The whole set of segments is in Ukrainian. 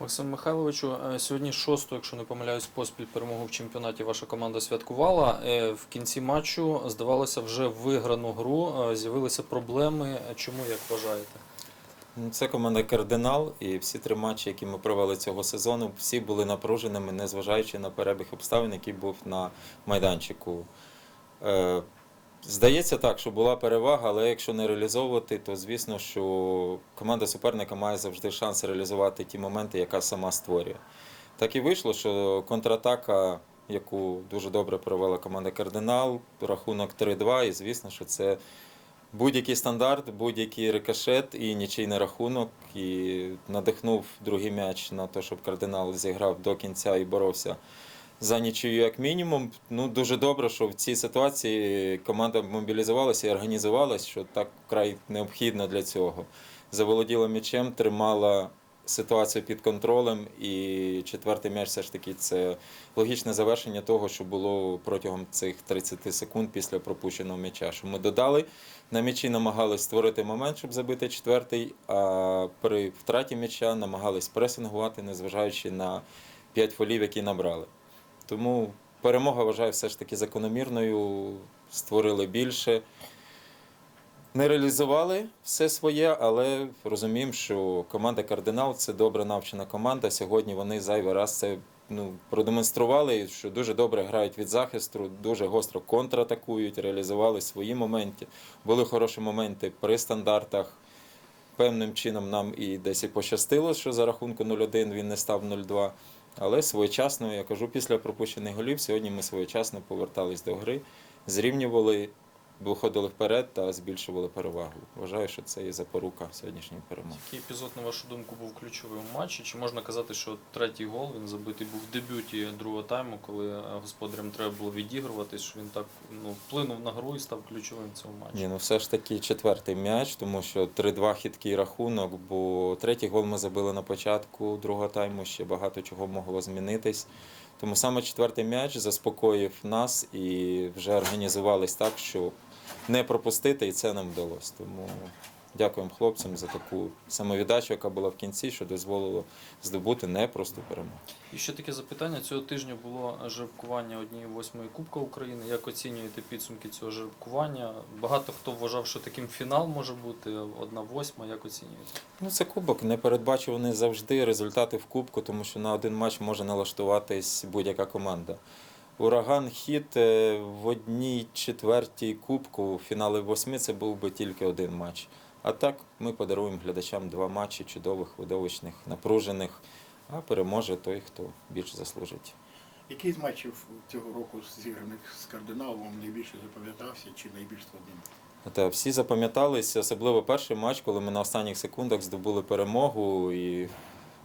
Максим Михайловичу, е, сьогодні шосту, якщо не помиляюсь, поспіль перемогу в чемпіонаті ваша команда святкувала. Е, В кінці матчу, здавалося, вже виграну гру. е, З'явилися проблеми. Чому як вважаєте? Ну, Це команда Кардинал, і всі три матчі, які ми провели цього сезону, всі були напруженими, незважаючи на перебіг обставин, який був на майданчику. Здається так, що була перевага, але якщо не реалізовувати, то звісно, що команда суперника має завжди шанс реалізувати ті моменти, яка сама створює. Так і вийшло, що контратака, яку дуже добре провела команда Кардинал, рахунок 3-2, і звісно, що це будь-який стандарт, будь-який рикошет і нічийний рахунок. І надихнув другий м'яч на те, щоб кардинал зіграв до кінця і боровся за нічию як мінімум. Ну дуже добре, що в цій ситуації команда мобілізувалася і організувалася, що так вкрай необхідно для цього. Заволоділа м'ячем, тримала ситуацію під контролем, і четвертий м'яч все ж таки це логічне завершення того, що було протягом цих 30 секунд після пропущеного м'яча. Що ми додали на м'ячі, намагались створити момент, щоб забити четвертий, а при втраті м'яча намагались пресингувати, незважаючи на 5 фолів, які набрали. Тому перемога вважаю все ж таки закономірною, створили більше. Не реалізували все своє, але розуміємо, що команда Кардинал це добре навчена команда. Сьогодні вони зайвий раз це ну, продемонстрували, що дуже добре грають від захисту, дуже гостро контратакують, реалізували свої моменти. Були хороші моменти при стандартах. Певним чином нам і десь і пощастило, що за рахунку 0-1 він не став 0-2. Але своєчасно, я кажу, після пропущених голів, сьогодні ми своєчасно повертались до гри, зрівнювали, виходили вперед та збільшували перевагу. Вважаю, що це є запорука сьогоднішньої перемоги. Який епізод, на вашу думку, був ключовим у матчі? Чи можна казати, що третій гол він забитий був в дебюті другого тайму, коли е, господарям треба було відігруватись, що він так ну, вплинув на гру і став ключовим в цьому матчі? Ні, ну все ж таки четвертий м'яч, тому що 3-2 хиткий рахунок, бо третій гол ми забили на початку другого тайму, ще багато чого могло змінитись. Тому саме четвертий м'яч заспокоїв нас і вже організувались так, що не пропустити, і це нам вдалося. Тому дякуємо хлопцям за таку самовіддачу, яка була в кінці, що дозволило здобути непросту перемогу. І ще таке запитання. Цього тижня було жеребкування однієї восьмої Кубка України. Як оцінюєте підсумки цього жеребкування? Багато хто вважав, що таким фінал може бути одна восьма. Як оцінюєте? Ну, це кубок. Непередбачуваний завжди результати в кубку, тому що на один матч може налаштуватись будь-яка команда. Ураган хід е, в одній четвертій кубку, фінали восьми це був би тільки один матч. А так ми подаруємо глядачам два матчі чудових, видовищних, напружених, а переможе той, хто більше заслужить. Який з матчів цього року зіграних з кардиналом найбільше запам'ятався чи найбільш складним? Та всі запам'яталися, особливо перший матч, коли ми на останніх секундах здобули перемогу. І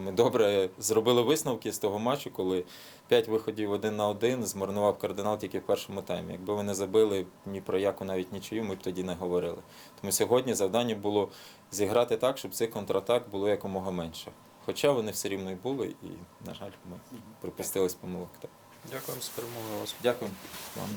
ми добре зробили висновки з того матчу, коли п'ять виходів один на один змарнував кардинал тільки в першому таймі. Якби вони забили ні про яку навіть нічию, ми б тоді не говорили. Тому сьогодні завдання було зіграти так, щоб цих контратак було якомога менше. Хоча вони все рівно і були, і, на жаль, ми припустились помилок. Дякуємо з перемогою вас. Дякую вам.